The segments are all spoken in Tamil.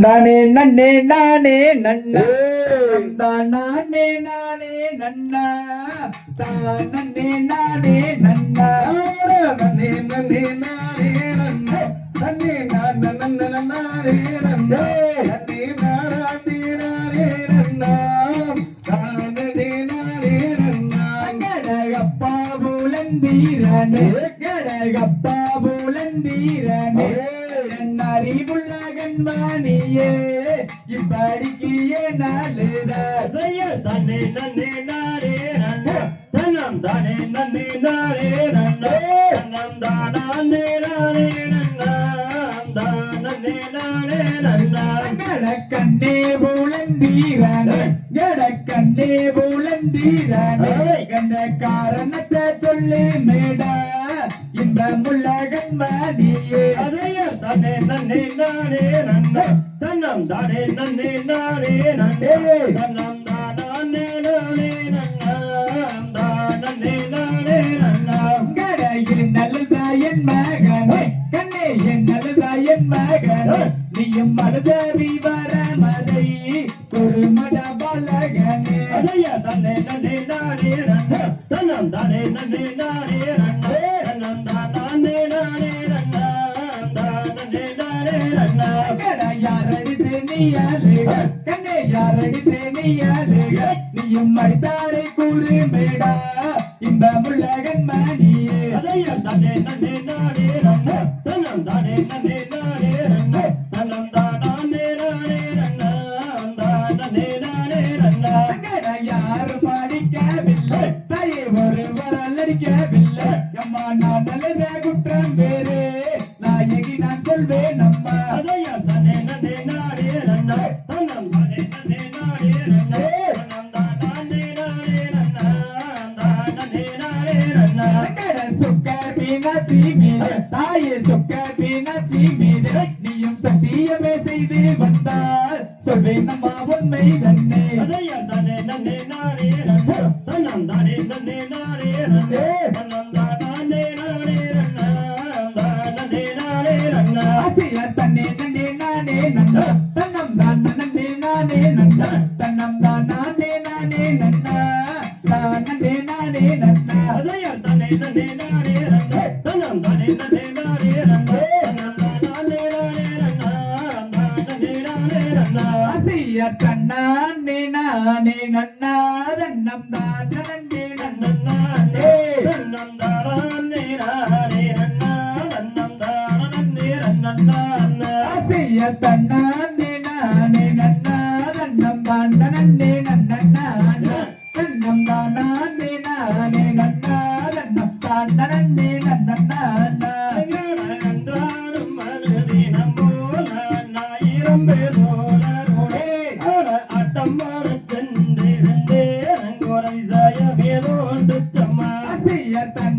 தானே நன்னே நானே நன்னா தானே நானே நன்னா தானே நானே நன்னா நன்னே நன்னே நானே நன்னே நன்னே நான நன்ன நானே நன்னே நன்னே நாராட்டி நானே நன்னா தானே நானே நன்னா கடகப்பா புலந்தீரனே கடகப்பா புலந்தீரனே அறிவுள்ள கண்மானியே இப்படிக்கு நாளுதான் தன்னே நன்னே நானே நன்னே. தன்னம் தானே நன்னே நானே நன்னே. தன்னம் தானே நானே நன்னாம் தானே நானே நன்னாம். கடக்கண்ணே புலந்தீரனே கடக்கண்ணே புலந்தீரனே கண்ட காரணத்தை சொல்லி மேடா. இந்த முள்ளகன் மணியே அதைய தன்னே நன்னே நானே நன்னே தன்னம் தானே நன்னே நானே நன்னே தன்னம் தானே நானே நன்னாம் தானே நானே நன்னாம். கடையில் நல்லதா என் மகனே கண்ணே என் நல்லதா என் மகனே நீயும் அழுதவி வரமதை குருமட பலகனே. அதைய தன்னே நன்னே நானே நன்னே தன்னம் தானே நன்னே நானே யாரடித்து நீ அழுக கண்ணே யாரடித்து நீ அழுக நீயும் அடித்தாரை கூறு மேடா இந்த முள்ளகன் மணியே. அதைய தன்னே நன்னே நானே நன்னே தன்னம் தானே நன்னே நானே நன்னே தன்னம் தானே நானே நன்னாம் தானே நானே நன்னாம் மீது நீயும் சத்தியமே செய்து வந்தால் சொல்வேன் அம்மா உண்மை தன்னே அதைய தன்னே நன்னே நானே நன்னே. தன்னம் தானே நன்னே நானே நன்னே. தன்னம் தானே நானே நன்னாம் தானே நானே நன்னாம் ஆசையா தன்னே நன்னே நானே நன்னா. தன்னம் தான் நன்னே நானே நன்னா. தன்னம் தான் நானே நானே நன்னா. தானே நானே நன்னா. அதைய தன்னே நன்னே நானே நன்னே. தன்னம் தானே நன்னே. தன்னானே நானே நன்னா தன்னம் தான் நன்னே நன்னா நன்னே தன்னம் தானே நானே நன்னா நன்னம் தானே நன்னா ஆசையா தன்னானே நானே நன்னா தன்னம் தான் நன்னே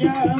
ஐயா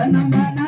தன்னம்